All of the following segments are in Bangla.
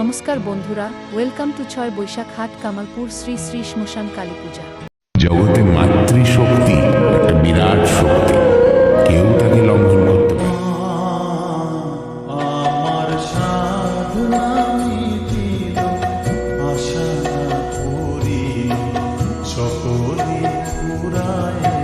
নমস্কার বন্ধুরা ওয়েলকাম টু ছয় বৈশাখ হাট কামালপুর শ্রী শ্রী শ্মশান কালী পূজা। জগতে মাতৃশক্তি একটা বিরাট শক্তি। কেউ তাকে লঙ্ঘন করতে পারে সকলে পুরায়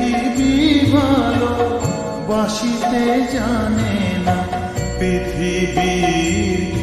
পৃথিবী ভালো বাসিতে জানে না পৃথিবীর